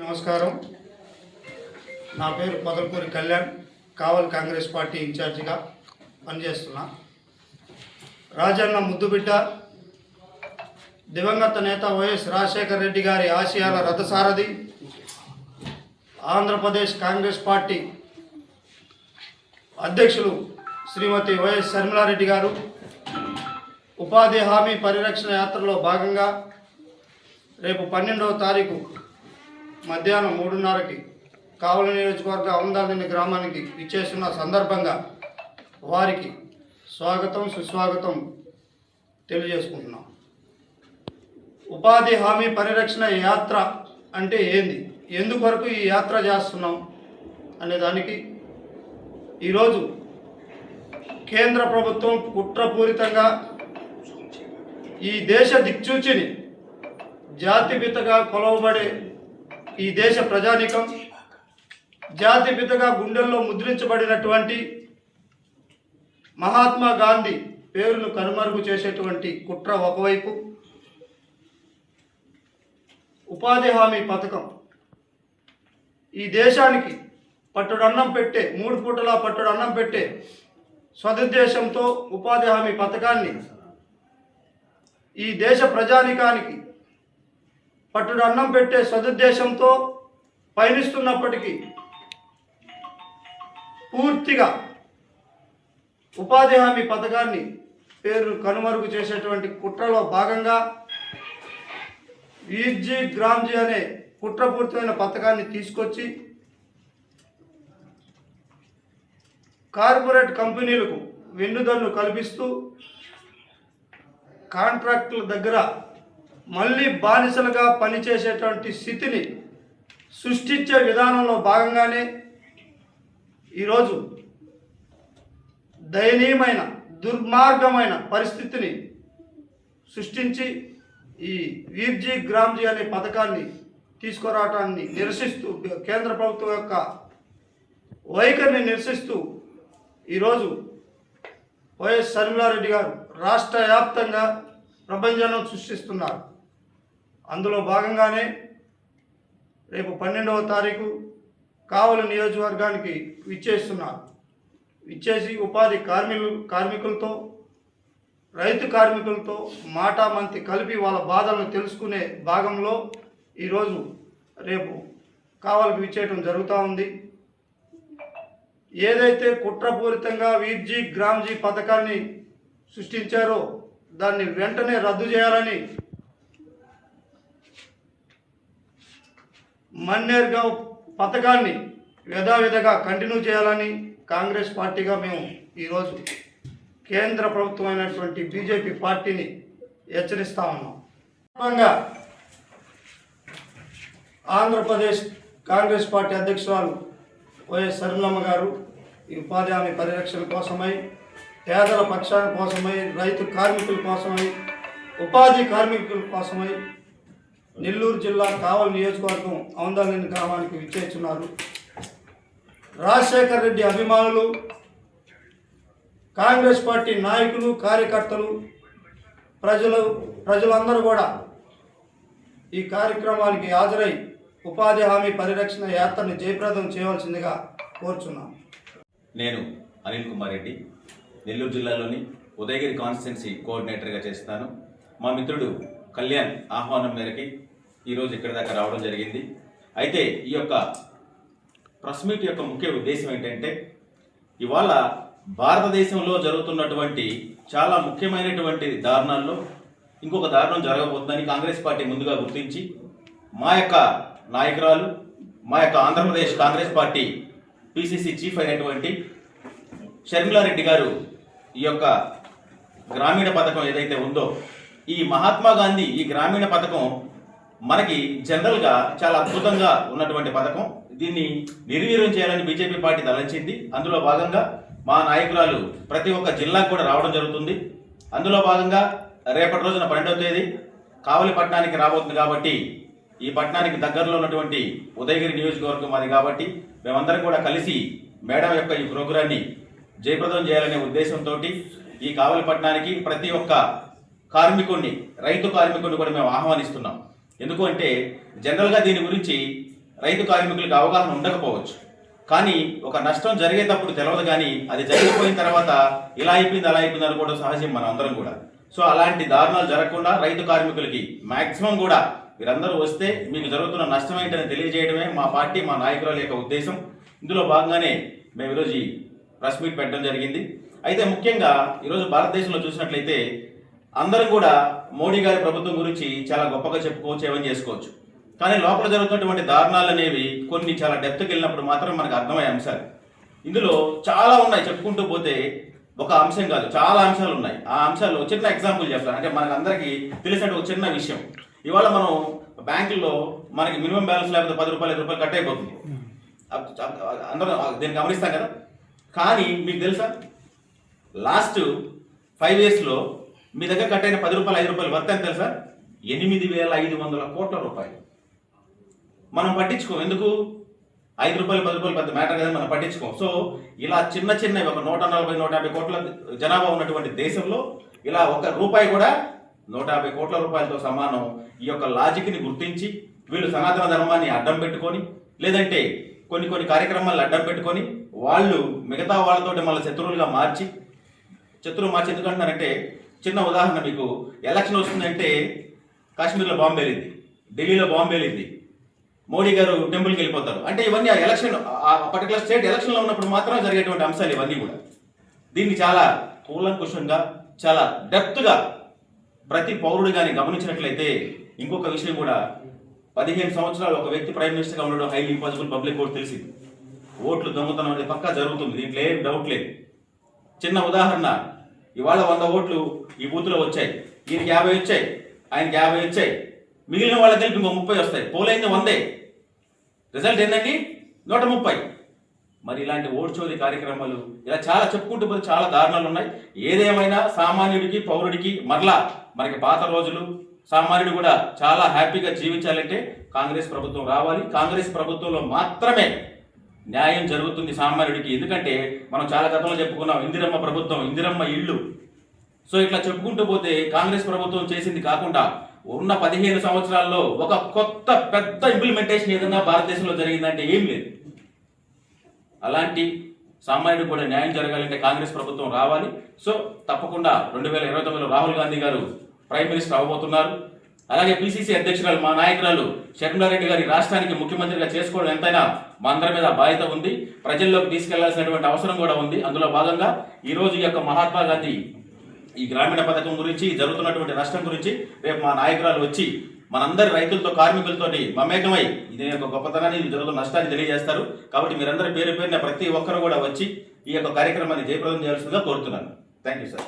నమస్కారం. నా పేరు పొదలపూరి కళ్యాణ్ కావల్ కాంగ్రెస్ పార్టీ ఇన్ఛార్జిగా పనిచేస్తున్నా. రాజన్న ముద్దుబిడ్డ దివంగత నేత వైఎస్ రాజశేఖర రెడ్డి గారి ఆశయాల రథసారథి ఆంధ్రప్రదేశ్ కాంగ్రెస్ పార్టీ అధ్యక్షులు శ్రీమతి వైఎస్ శర్మిలారెడ్డి గారు ఉపాధి హామీ పరిరక్షణ యాత్రలో భాగంగా రేపు పన్నెండవ తారీఖు మధ్యాహ్నం మూడున్నరకి కావలి నియోజకవర్గ ఆందాలని గ్రామానికి ఇచ్చేస్తున్న సందర్భంగా వారికి స్వాగతం సుస్వాగతం తెలియజేసుకుంటున్నాం. ఉపాధి హామీ పరిరక్షణ యాత్ర అంటే ఏంది? ఎందుకొరకు ఈ యాత్ర చేస్తున్నాం అనే దానికి ఈరోజు కేంద్ర ప్రభుత్వం కుట్రపూరితంగా ఈ దేశ దిక్చూచిని జాతిపితగా కొలవబడే ఈ దేశ ప్రజానీకం జాతిపితగా గుండెల్లో ముద్రించబడినటువంటి మహాత్మా గాంధీ పేరును కనుమరుగు చేసేటువంటి కుట్ర ఒకవైపు ఉపాధి హామీ పథకం. ఈ దేశానికి పట్టుడు అన్నం పెట్టే మూడు పూటలా పట్టుడు అన్నం పెట్టే సదుద్దేశంతో ఉపాధి హామీ పథకాన్ని ఈ దేశ ప్రజానికానికి పట్టుడు అన్నం పెట్టే సదుద్దేశంతో పయనిస్తున్నప్పటికీ పూర్తిగా ఉపాధి హామీ పథకాన్ని పేరు కనుమరుగు చేసేటువంటి కుట్రలో భాగంగా వీర్జీ గ్రామ్జీ అనే కుట్రపూరితమైన పథకాన్ని తీసుకొచ్చి కార్పొరేట్ కంపెనీలకు వెన్నుదన్ను కల్పిస్తూ కాంట్రాక్టుల దగ్గర మళ్ళీ బానిసలుగా పనిచేసేటువంటి స్థితిని సృష్టించే విధానంలో భాగంగానే ఈరోజు దయనీయమైన దుర్మార్గమైన పరిస్థితిని సృష్టించి ఈ వీర్జీ గ్రామ్జీ అనే పథకాన్ని తీసుకురావటాన్ని నిరసిస్తూ కేంద్ర ప్రభుత్వం యొక్క వైఖరిని నిరసిస్తూ ఈరోజు వైఎస్ రెడ్డి గారు రాష్ట్ర వ్యాప్తంగా ప్రపంచంలో సృష్టిస్తున్నారు. అందులో భాగంగానే రేపు పన్నెండవ తారీఖు కావలి నియోజకవర్గానికి విచ్చేస్తున్నారు. విచ్చేసి ఉపాధి కార్మికులు కార్మికులతో రైతు కార్మికులతో మాటామంతి కలిపి వాళ్ళ బాధలను తెలుసుకునే భాగంలో ఈరోజు రేపు కావలికి విచ్చేయటం జరుగుతూ ఉంది. ఏదైతే కుట్రపూరితంగా వీర్జీ గ్రామ్జీ పథకాన్ని సృష్టించారో దాన్ని వెంటనే రద్దు చేయాలని మన్నేర్గావ్ పథకాన్ని యథావిధిగా కంటిన్యూ చేయాలని కాంగ్రెస్ పార్టీగా మేము ఈరోజు కేంద్ర ప్రభుత్వం అయినటువంటి బీజేపీ పార్టీని హెచ్చరిస్తా ఉన్నాం. ఆంధ్రప్రదేశ్ కాంగ్రెస్ పార్టీ అధ్యక్షురాలు వైఎస్ సరళమ్మ గారు ఈ ఉపాధి హామీ పరిరక్షణ కోసమై పేదల పక్షాల కోసమై రైతు కార్మికుల కోసమై ఉపాధి కార్మికుల కోసమై నెల్లూరు జిల్లా కావలి నియోజకవర్గం ఆందోళన గ్రామానికి విచ్చేస్తున్నారు. రాజశేఖర్ రెడ్డి అభిమానులు కాంగ్రెస్ పార్టీ నాయకులు కార్యకర్తలు ప్రజలు ప్రజలందరూ కూడా ఈ కార్యక్రమానికి హాజరై ఉపాధి హామీ పరిరక్షణ యాత్రను జయప్రదం చేయవలసిందిగా కోరుచున్నాం. నేను అనిల్ కుమార్ రెడ్డి. నెల్లూరు జిల్లాలోని ఉదయగిరి కాన్స్టిట్యున్సీ కోఆర్డినేటర్గా చేస్తాను. మా మిత్రుడు కళ్యాణ్ ఆహ్వానం మేరకి ఈరోజు ఇక్కడి దాకా రావడం జరిగింది. అయితే ఈ యొక్క ప్రెస్ మీట్ యొక్క ముఖ్య ఉద్దేశం ఏంటంటే ఇవాళ భారతదేశంలో జరుగుతున్నటువంటి చాలా ముఖ్యమైనటువంటి దారుణాల్లో ఇంకొక దారుణం జరగబోతుందని కాంగ్రెస్ పార్టీ ముందుగా గుర్తించి మా యొక్క నాయకురాలు మా యొక్క Andhra Pradesh Congress party PCC chief అయినటువంటి షర్మిలారెడ్డి గారు ఈ యొక్క గ్రామీణ పథకం ఏదైతే ఉందో ఈ మహాత్మా గాంధీ ఈ గ్రామీణ పథకం మనకి జనరల్గా చాలా అద్భుతంగా ఉన్నటువంటి పథకం. దీన్ని నిర్వీర్యం చేయాలని బీజేపీ పార్టీ తలంచింది. అందులో భాగంగా మా నాయకురాలు ప్రతి ఒక్క జిల్లాకు కూడా రావడం జరుగుతుంది. అందులో భాగంగా రేపటి రోజున పన్నెండవ తేదీ కావలి పట్టణానికి రాబోతుంది కాబట్టి ఈ పట్టణానికి దగ్గరలో ఉన్నటువంటి ఉదయగిరి నియోజకవర్గం అది కాబట్టి మేమందరం కూడా కలిసి మేడం యొక్క ఈ ప్రోగ్రాన్ని జయప్రదం చేయాలనే ఉద్దేశంతో ఈ కావలిపట్నానికి ప్రతి ఒక్క కార్మికుడిని రైతు కార్మికుడిని కూడా మేము ఆహ్వానిస్తున్నాం. ఎందుకు అంటే జనరల్గా దీని గురించి రైతు కార్మికులకు అవగాహన ఉండకపోవచ్చు. కానీ ఒక నష్టం జరిగేటప్పుడు తెలియదు కానీ అది జరిగిపోయిన తర్వాత ఇలా అయిపోయింది అలా అయిపోయింది అనుకోవడం సహజం మనం అందరం కూడా. సో అలాంటి దారుణాలు జరగకుండా రైతు కార్మికులకి మ్యాక్సిమం కూడా వీరందరూ వస్తే మీకు జరుగుతున్న నష్టం ఏంటని తెలియజేయడమే మా పార్టీ మా నాయకుల యొక్క ఉద్దేశం. ఇందులో భాగంగానే మేము ఈరోజు ఈ ప్రెస్ మీట్ పెట్టడం జరిగింది. అయితే ముఖ్యంగా ఈరోజు భారతదేశంలో చూసినట్లయితే అందరం కూడా మోడీ గారి ప్రభుత్వం గురించి చాలా గొప్పగా చెప్పుకోవచ్చు ఏమని చేసుకోవచ్చు. కానీ లోపల జరుగుతున్నటువంటి దారుణాలు అనేవి కొన్ని చాలా డెప్త్కి వెళ్ళినప్పుడు మాత్రం మనకు అర్థమయ్యే అంశాలు. ఇందులో చాలా ఉన్నాయి చెప్పుకుంటూ పోతే ఒక అంశం కాదు చాలా అంశాలు ఉన్నాయి. ఆ అంశాలు చిన్న ఎగ్జాంపుల్ చెప్తాను. అంటే మనకు అందరికీ తెలిసినట్టు ఒక చిన్న విషయం. ఇవాళ మనం బ్యాంకుల్లో మనకి మినిమం బ్యాలెన్స్ లేకపోతే పది రూపాయలు ఐదు రూపాయలు కట్ అయిపోతుంది. అందరూ దీన్ని గమనిస్తాం కదా. కానీ మీకు తెలుసా? లాస్ట్ ఫైవ్ ఇయర్స్లో మీ దగ్గర కట్ అయిన పది రూపాయలు ఐదు రూపాయలు వర్త్ అని తెలుసా? ఎనిమిది వేల ఐదు వందల కోట్ల రూపాయలు. మనం పట్టించుకోం. ఎందుకు? ఐదు రూపాయలు పది రూపాయలు పెద్ద మ్యాటర్ కదా మనం పట్టించుకోం. సో ఇలా చిన్న చిన్న ఒక నూట నలభై నూట యాభై కోట్ల జనాభా ఉన్నటువంటి దేశంలో ఇలా ఒక రూపాయి కూడా నూట యాభై కోట్ల రూపాయలతో సమానం ఈ యొక్క లాజిక్ని గుర్తించి వీళ్ళు సనాతన ధర్మాన్ని అడ్డం పెట్టుకొని లేదంటే కొన్ని కొన్ని కార్యక్రమాలను అడ్డం పెట్టుకొని వాళ్ళు మిగతా వాళ్ళతోటి మళ్ళీ శత్రువులుగా మార్చి శత్రువు మార్చి ఎందుకంటున్నారంటే చిన్న ఉదాహరణ మీకు ఎలక్షన్ వస్తుందంటే కాశ్మీర్లో బాంబు వెళ్ళింది ఢిల్లీలో బాంబు వెళ్ళింది మోడీ గారు టెంపుల్కి వెళ్ళిపోతారు. అంటే ఇవన్నీ ఆ ఎలక్షన్ ఆ పర్టికులర్ స్టేట్ ఎలక్షన్లో ఉన్నప్పుడు మాత్రం జరిగేటువంటి అంశాలు ఇవన్నీ కూడా. దీన్ని చాలా కూలంకుషంగా చాలా డెప్త్గా ప్రతి పౌరుడు కానీ గమనించినట్లయితే ఇంకొక విషయం కూడా. పదిహేను సంవత్సరాలు ఒక వ్యక్తి ప్రైమ్ మినిస్టర్గా ఉండడం హైలీ ఇంపాసిబుల్ పబ్లిక్ కూడా తెలిసింది. ఓట్లు దొంగతనం అనేది పక్కా జరుగుతుంది దీంట్లో ఏం డౌట్ లేదు. చిన్న ఉదాహరణ ఇవాళ వంద ఓట్లు ఈ బూత్లో వచ్చాయి ఈయనకి యాభై వచ్చాయి ఆయనకి యాభై వచ్చాయి మిగిలిన వాళ్ళకి కలిపి ఇంకో ముప్పై వస్తాయి పోలైంది వందే. రిజల్ట్ ఏంటండి నూట ముప్పై. మరి ఇలాంటి ఓడ్చోది కార్యక్రమాలు. ఇలా చాలా చెప్పుకుంటూ పోతే చాలా దారుణాలు ఉన్నాయి. ఏదేమైనా సామాన్యుడికి పౌరుడికి మరలా మనకి పాత రోజులు సామాన్యుడు కూడా చాలా హ్యాపీగా జీవించాలంటే కాంగ్రెస్ ప్రభుత్వం రావాలి. కాంగ్రెస్ ప్రభుత్వంలో మాత్రమే న్యాయం జరుగుతుంది సామాన్యుడికి. ఎందుకంటే మనం చాలా గతంలో చెప్పుకున్నాం ఇందిరమ్మ ప్రభుత్వం ఇందిరమ్మ ఇళ్ళు సో ఇట్లా చెప్పుకుంటూ పోతే కాంగ్రెస్ ప్రభుత్వం చేసింది కాకుండా ఉన్న పదిహేను సంవత్సరాల్లో ఒక కొత్త పెద్ద ఇంప్లిమెంటేషన్ ఏదైనా భారతదేశంలో జరిగిందంటే ఏం లేదు. అలాంటి సామాన్యుడు కూడా న్యాయం జరగాలంటే కాంగ్రెస్ ప్రభుత్వం రావాలి. సో తప్పకుండా రెండు వేల ఇరవై తొమ్మిదిలో రాహుల్ గాంధీ గారు ప్రైమ్ మినిస్టర్ అవ్వబోతున్నారు. అలాగే పిసిసి అధ్యక్షురాలు మా నాయకురాలు షర్మిలారెడ్డి గారి రాష్ట్రానికి ముఖ్యమంత్రిగా చేసుకోవడం ఎంతైనా మా అందరి మీద బాధ్యత ఉంది. ప్రజల్లోకి తీసుకెళ్ళాల్సినటువంటి అవసరం కూడా ఉంది. అందులో భాగంగా ఈ రోజు ఈ యొక్క మహాత్మా గాంధీ ఈ గ్రామీణ పథకం గురించి జరుగుతున్నటువంటి నష్టం గురించి రేపు మా నాయకురాలు వచ్చి మనందరి రైతులతో కార్మికులతోటి మమేకమై ఇది యొక్క గొప్పతనాన్ని ఇది జరుగుతున్న నష్టాన్ని తెలియజేస్తారు. కాబట్టి మీరందరి పేరు పేరున ప్రతి ఒక్కరు కూడా వచ్చి ఈ యొక్క కార్యక్రమాన్ని జయప్రదం చేయాల్సిందిగా కోరుతున్నాను. Thank you sir.